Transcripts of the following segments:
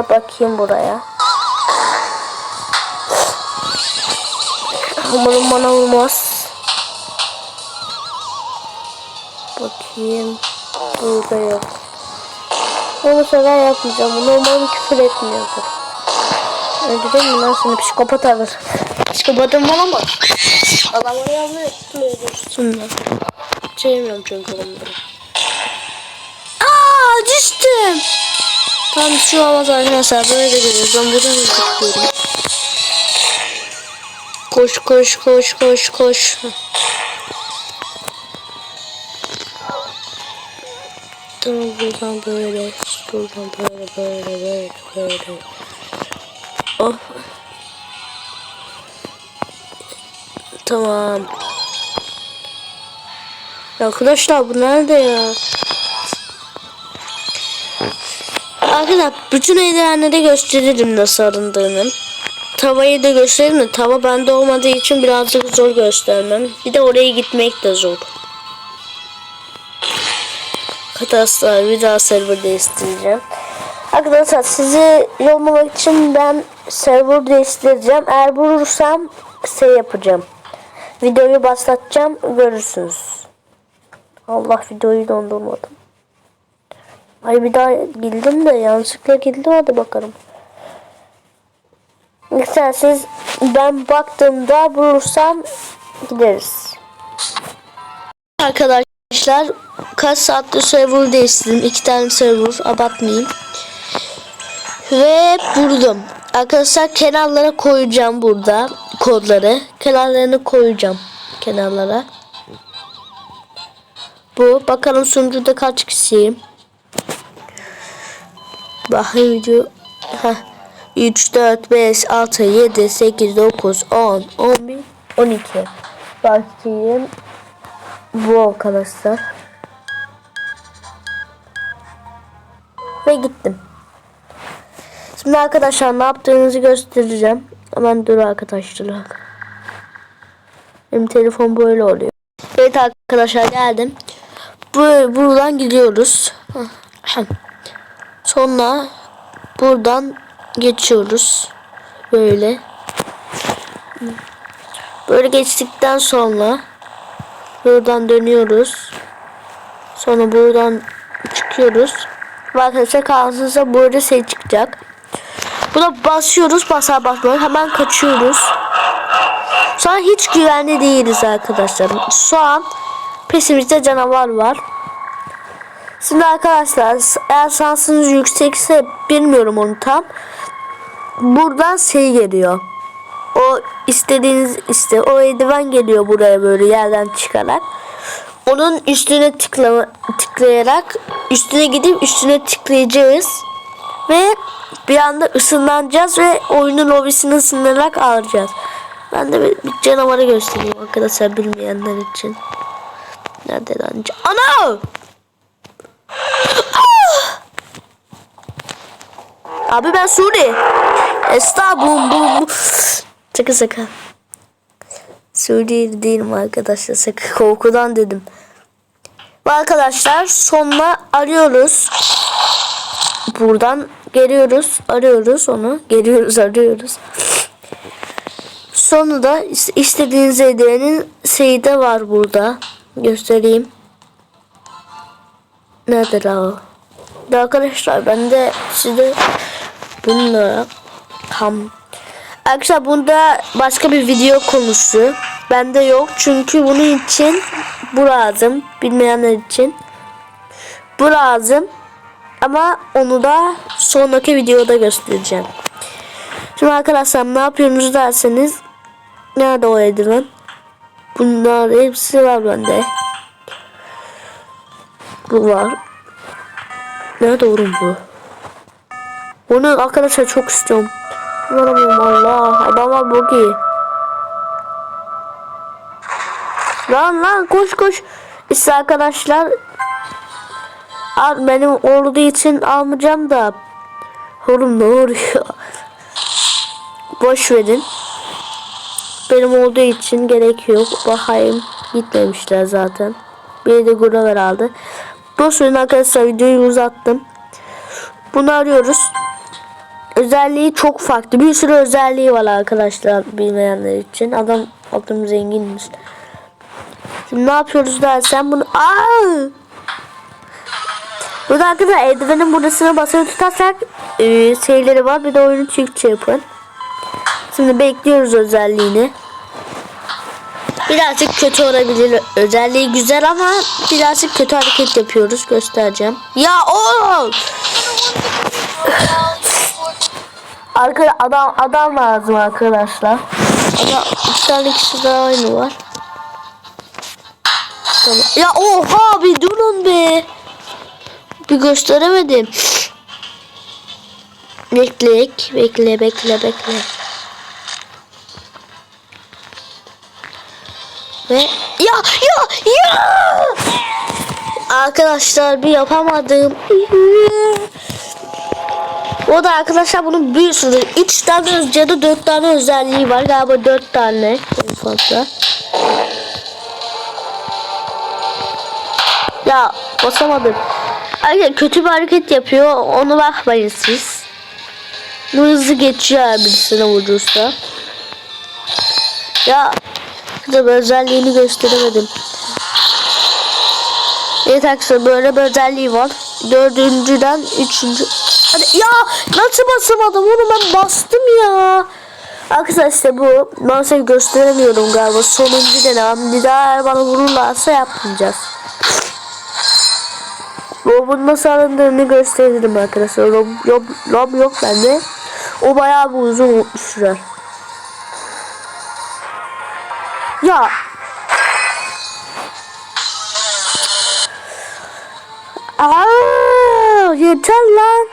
bakayım buraya. Umarım bana vurmaz. Bakayım. Burada yok. Onu sefer yapmayacağım. Bunu umarım küfür etmiyordur. Öldüreyim mi lan seni psikopat alır. Psikopatım var ama. Adam oraya almıyor. Tutmuyor dursunlar. Sevmiyorum çünkü onları. Aa düştüm. Tam şey olmaz arkadaşlar. Böyle gidiyoruz. Ben buradan gidiyorum. Koş koş koş koş koş. Tamam buradan böyle. Buradan böyle böyle böyle böyle. Oh. Tamam. Arkadaşlar bu nerede ya? Arkadaşlar bütün eldivenleri gösteririm nasıl arındığını. Tavayı da gösteririm de tava bende olmadığı için birazcık zor göstermem. Bir de oraya gitmek de zor. Arkadaşlar bir daha server değiştireceğim. Arkadaşlar sizi yollamak için ben server değiştireceğim. Eğer bulursam şey yapacağım. Videoyu başlatacağım görürsünüz. Allah videoyu dondurmadım. Ay bir daha girdim de yanlışlıkla girdim hadi bakalım. Mesela siz ben baktığımda bulursam gideriz. Arkadaşlar kaç saattir server değiştirdim. iki tane server abartmayayım. Ve buldum. Arkadaşlar kenarlara koyacağım burada kodları. Kenarlarını koyacağım kenarlara. Bu bakalım sunucuda kaç kişiyim. Bakayım video. Heh. 3, 4, 5, 6, 7, 8, 9, 10, 11, 12. Bakayım. Bu arkadaşlar. Ve gittim. Şimdi arkadaşlar ne yaptığınızı göstereceğim. Hemen dur arkadaşlar. Benim telefon böyle oluyor. Evet arkadaşlar geldim. Bu, buradan gidiyoruz. Sonra buradan geçiyoruz. Böyle. Böyle geçtikten sonra buradan dönüyoruz. Sonra buradan çıkıyoruz. Arkadaşlar karşınıza böyle şey çıkacak. Buna basıyoruz basar basmıyor. Hemen kaçıyoruz. An hiç güvenli değiliz arkadaşlar. Şu an pesimizde canavar var. Şimdi arkadaşlar eğer şansınız yüksekse bilmiyorum onu tam. Buradan şey geliyor. O istediğiniz işte o eldiven geliyor buraya böyle yerden çıkarak. Onun üstüne tıklama, tıklayarak üstüne gidip üstüne tıklayacağız. Ve bir anda ısınlanacağız ve oyunun lobisini ısınarak alacağız. Ben de bir, bir canavarı göstereyim arkadaşlar bilmeyenler için. Nerede lan? Ana! Abi ben Suri. Esta bum bum. Sakın sakın. Suri değilim arkadaşlar. Sakın korkudan dedim. Arkadaşlar sonuna arıyoruz. Buradan geliyoruz. Arıyoruz onu. Geliyoruz arıyoruz. Sonra da istediğiniz hediyenin şeyi de var burada. Göstereyim. Nerede la o? Arkadaşlar ben de size bununla tam Arkadaşlar bunda başka bir video konusu. Bende yok çünkü bunun için bu lazım. Bilmeyenler için. Bu lazım. Ama onu da sonraki videoda göstereceğim. Şimdi arkadaşlar ne yapıyorsunuz derseniz nerede o eldiven? Bunlar hepsi var bende. Bu var. Nerede oğlum bu? Bunu arkadaşlar çok istiyorum. Varamıyorum Allah. Adamlar bu iyi. Lan lan koş koş. İşte arkadaşlar. Benim olduğu için almayacağım da. Oğlum ne oluyor? Boş verin. Benim olduğu için gerek yok. Bakayım. Gitmemişler zaten. Bir de Grover aldı. Boş verin arkadaşlar videoyu uzattım. Bunu arıyoruz. Özelliği çok farklı. Bir sürü özelliği var arkadaşlar bilmeyenler için. Adam adam zenginmiş. Şimdi ne yapıyoruz dersen bunu... Aa! Burada arkadaşlar eldivenin burasına basılı tutarsak e, şeyleri var. Bir de oyunu Türkçe yapın. Şimdi bekliyoruz özelliğini. Birazcık kötü olabilir. Özelliği güzel ama birazcık kötü hareket yapıyoruz. Göstereceğim. Ya oğlum! Arka adam adam lazım arkadaşlar. Adam iki tane kişi daha aynı var. Tamam. Ya oha bir durun be. Bir gösteremedim. Bekle, bekle, bekle, bekle. Ve ya ya ya Arkadaşlar bir yapamadım. O da arkadaşlar bunun bir sürü 3 tane ya da 4 tane özelliği var. Galiba 4 tane en fazla. Ya basamadım. Ay kötü bir hareket yapıyor. Onu bakmayın siz. Hızlı geçiyor birisine vurursa. Ya Kızım özelliğini gösteremedim. Evet arkadaşlar böyle bir özelliği var. Dördüncüden üçüncü. Hadi ya nasıl basamadım onu ben bastım ya. Arkadaşlar işte bu maalesef gösteremiyorum galiba. Sonuncu denem. Bir daha eğer bana vururlarsa yapmayacağız. Rob'un nasıl alındığını gösteririm arkadaşlar. Rob, Rob, Rob yok bende. O bayağı bir uzun sürer. Ya. Aa, yeter lan.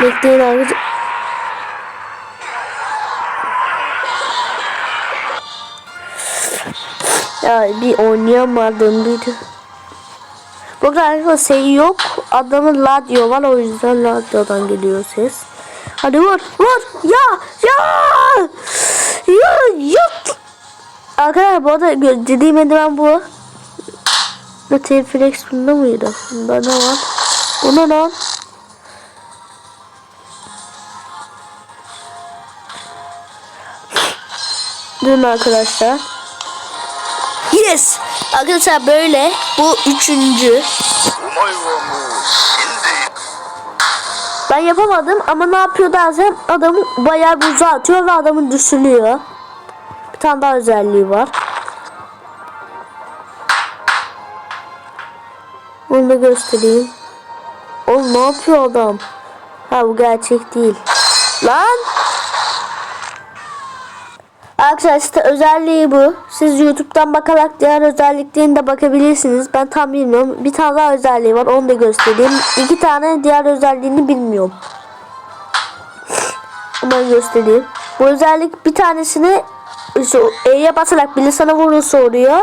Bekleyin arkadaşlar. Ya bir oynayamadım bir. Burada arkadaşlar şey yok. Adamın radyo var o yüzden radyodan geliyor ses. Hadi vur vur ya ya ya yok. Arkadaşlar bu arada dediğim eldiven bu. Bu T-Flex bunda mıydı? Bunda ne var? Bu ne lan? Durun arkadaşlar. Yes! Arkadaşlar böyle bu üçüncü. Ben yapamadım ama ne yapıyor dersem adamı bayağı bir uzağa atıyor ve adamı düşürüyor. Bir tane daha özelliği var. Da göstereyim. Oğlum ne yapıyor adam? Ha bu gerçek değil. Lan! Arkadaşlar özelliği bu. Siz YouTube'dan bakarak diğer özelliklerine de bakabilirsiniz. Ben tam bilmiyorum. Bir tane daha özelliği var. Onu da göstereyim. İki tane diğer özelliğini bilmiyorum. Ama göstereyim. Bu özellik bir tanesini E'ye basarak bile sana vurursa oluyor.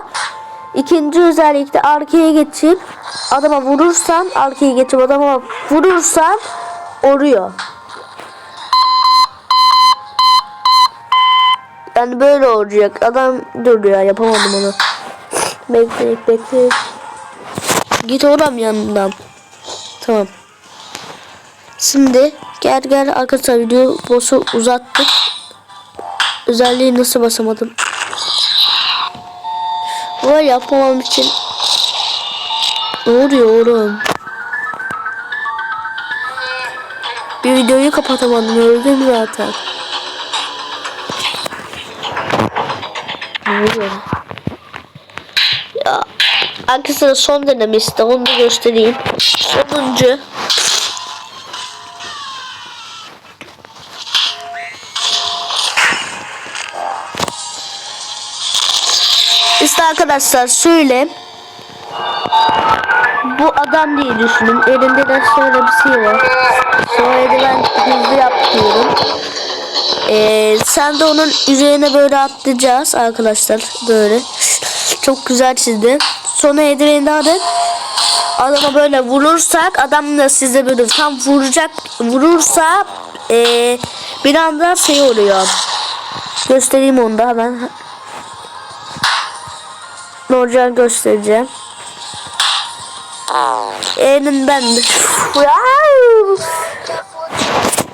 İkinci özellikte arkaya geçip adama vurursan arkaya geçip adama vurursan oluyor. Yani böyle olacak. Adam duruyor. Yapamadım onu. Bekle bekle. Git oram yanından. Tamam. Şimdi gel gel arkadaşlar video boss'u uzattık. Özelliği nasıl basamadım. Bu yapmamam için ne oluyor oğlum? Bir videoyu kapatamadım öldüm zaten. Ne oluyor? Ya arkasında son deneme işte onu da göstereyim. Sonuncu. Arkadaşlar şöyle bu adam diye düşünün. Elinde de şöyle bir şey var. Sonra da ben hızlı yapıyorum. Ee, sen de onun üzerine böyle atlayacağız arkadaşlar. Böyle. Çok güzel çizdi. Sonra eldiveni alın. Adama böyle vurursak adam da size böyle tam vuracak vurursa ee, bir anda şey oluyor. Göstereyim onu da hemen ne olacağını göstereceğim. Eğlenin ben de.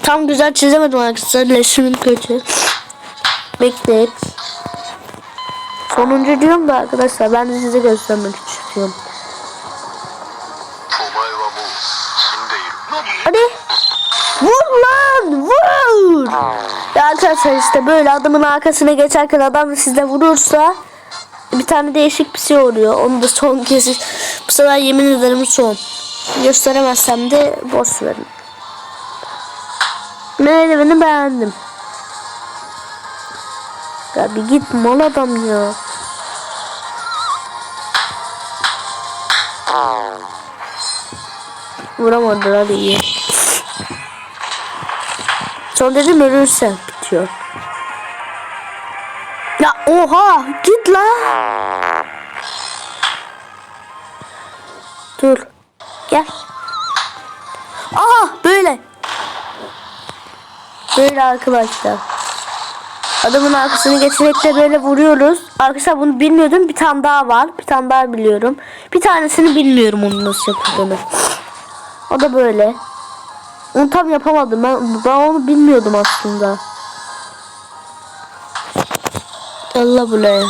Tam güzel çizemedim arkadaşlar. Resimim kötü. Bekleyin. Sonuncu diyorum da arkadaşlar ben de size göstermek istiyorum. Hadi. Vur lan vur. Ya arkadaşlar işte böyle adamın arkasına geçerken adam sizde vurursa bir tane değişik bir şey oluyor. Onu da son kez bu sefer yemin ederim son. Gösteremezsem de boş verin. Merdiveni beğendim. Ya bir git mal adam ya. Vuramadı hadi iyi. Son dedim ölürsen bitiyor. Ya oha git la. Dur. Gel. Aha böyle. Böyle arkadaşlar. Adamın arkasını geçerek de böyle vuruyoruz. Arkadaşlar bunu bilmiyordum. Bir tane daha var. Bir tane daha biliyorum. Bir tanesini bilmiyorum onun nasıl yapıldığını. O da böyle. Onu tam yapamadım. Ben, ben onu bilmiyordum aslında. Allah buraya.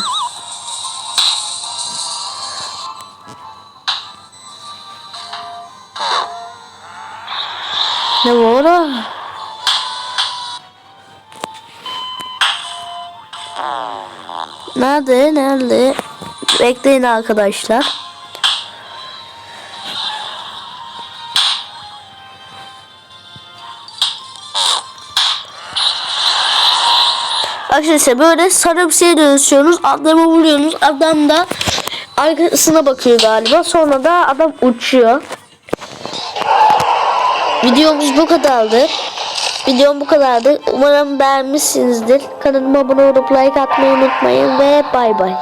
Ne var o? Nerede? Nerede? Bekleyin arkadaşlar. Arkadaşlar böyle sarı bir şeye dönüşüyorsunuz. Adamı vuruyorsunuz. Adam da arkasına bakıyor galiba. Sonra da adam uçuyor. Videomuz bu kadardı. Videom bu kadardı. Umarım beğenmişsinizdir. Kanalıma abone olup like atmayı unutmayın ve bay bay.